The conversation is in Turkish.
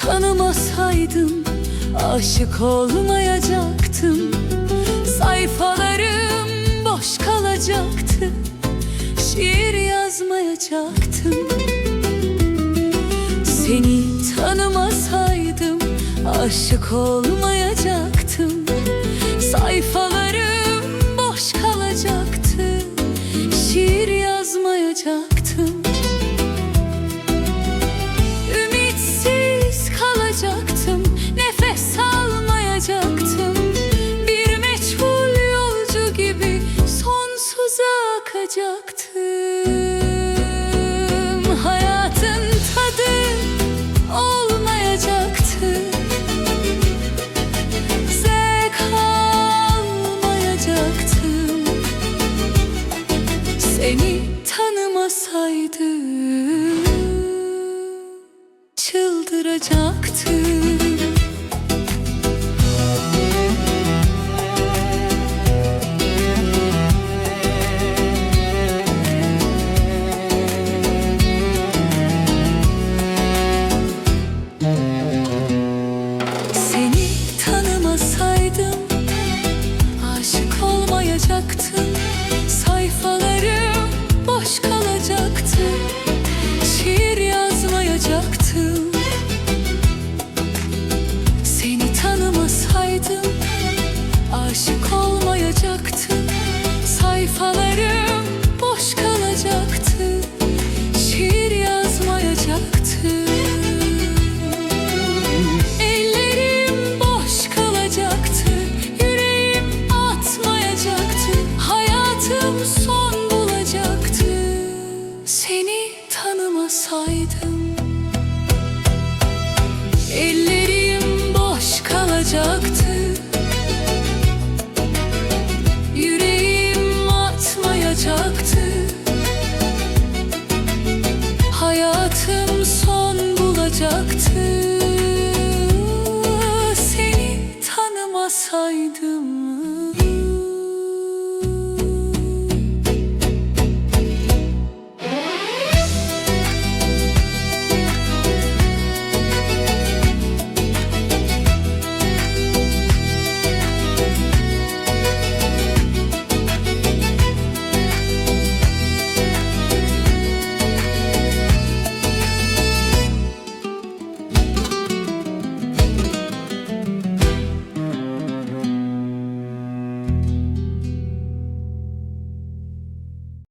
tanımasaydım Aşık olmayacaktım. Sayfalarım boş kalacaktı Şiir yazmayacaktım. Seni tanımasaydım Aşık olmayacaktım. Sayfalarım boş kalacaktı Şiir yazmayacaktım akacaktım Hayatın tadı olmayacaktı. Zevk almayacaktım. Seni tanımasaydım Çıldıracaktım olacaktın Sayfalarım boş kalacaktı. Şiir yazmayacaktım Seni tanımasaydım aşık olacaktım title